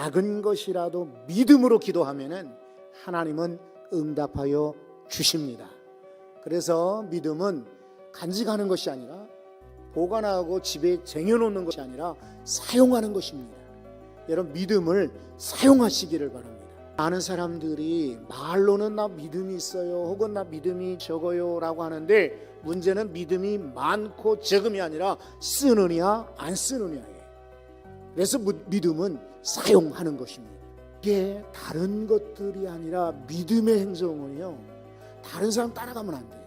작은 것이라도 믿음으로 기도하면은 하나님은 응답하여 주십니다. 그래서 믿음은 간직하는 것이 아니라 보관하고 집에 쟁여놓는 것이 아니라 사용하는 것입니다. 여러분 믿음을 사용하시기를 바랍니다. 많은 사람들이 말로는 나 믿음이 있어요 혹은 나 믿음이 적어요 라고 하는데 문제는 믿음이 많고 적음이 아니라 쓰느냐 안 쓰느냐예요. 그래서 무- 믿음은 사용하는 것입니다. 이게 다른 것들이 아니라 믿음의 행성은요. 다른 사람 따라가면 안 돼요.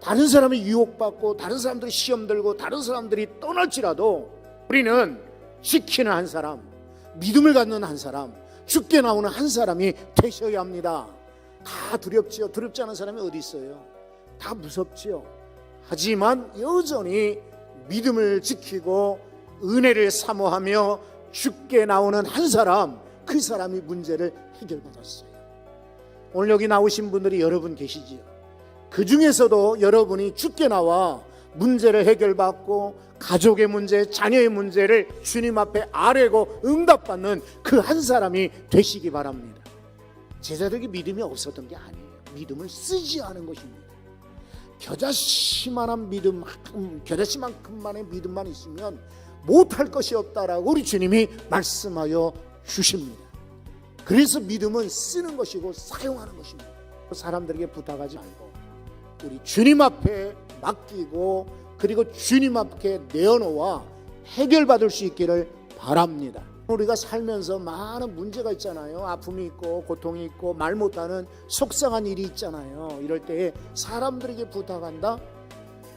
다른 사람이 유혹받고 다른 사람들이 시험 들고 다른 사람들이 떠날지라도 우리는 지키는 한 사람, 믿음을 갖는 한 사람, 죽게 나오는 한 사람이 되셔야 합니다. 다 두렵지요. 두렵지 않은 사람이 어디 있어요? 다 무섭지요. 하지만 여전히 믿음을 지키고 은혜를 사모하며 죽게 나오는 한 사람, 그 사람이 문제를 해결받았어요. 오늘 여기 나오신 분들이 여러분 계시지요. 그 중에서도 여러분이 죽게 나와 문제를 해결받고 가족의 문제, 자녀의 문제를 주님 앞에 아뢰고 응답받는 그 한 사람이 되시기 바랍니다. 제자들에게 믿음이 없었던 게 아니에요. 믿음을 쓰지 않은 것입니다. 겨자씨만한 믿음, 음, 겨자씨만큼만의 믿음만 있으면 못할 것이 없다라고 우리 주님이 말씀하여 주십니다. 그래서 믿음은 쓰는 것이고 사용하는 것입니다. 사람들에게 부탁하지 말고 우리 주님 앞에 맡기고 그리고 주님 앞에 내어놓아 해결받을 수 있기를 바랍니다. 우리가 살면서 많은 문제가 있잖아요. 아픔이 있고 고통이 있고 말 못하는 속상한 일이 있잖아요. 이럴 때에 사람들에게 부탁한다.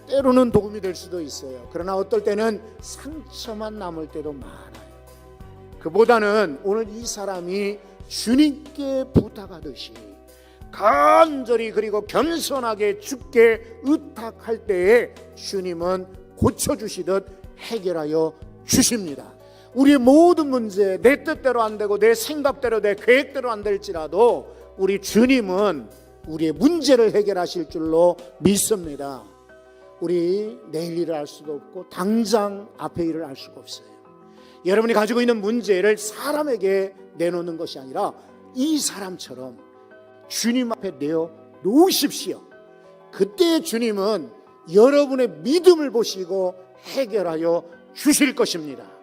때로는 도움이 될 수도 있어요. 그러나 어떨 때는 상처만 남을 때도 많아요. 그보다는 오늘 이 사람이 주님께 부탁하듯이 간절히 그리고 겸손하게 주께 의탁할 때에 주님은 고쳐주시듯 해결하여 주십니다. 우리의 모든 문제 내 뜻대로 안 되고 내 생각대로 내 계획대로 안 될지라도 우리 주님은 우리의 문제를 해결하실 줄로 믿습니다. 우리 내일 일을 알 수도 없고 당장 앞에 일을 알 수가 없어요. 여러분이 가지고 있는 문제를 사람에게 내놓는 것이 아니라 이 사람처럼 주님 앞에 내어 놓으십시오. 그때 주님은 여러분의 믿음을 보시고 해결하여 주실 것입니다.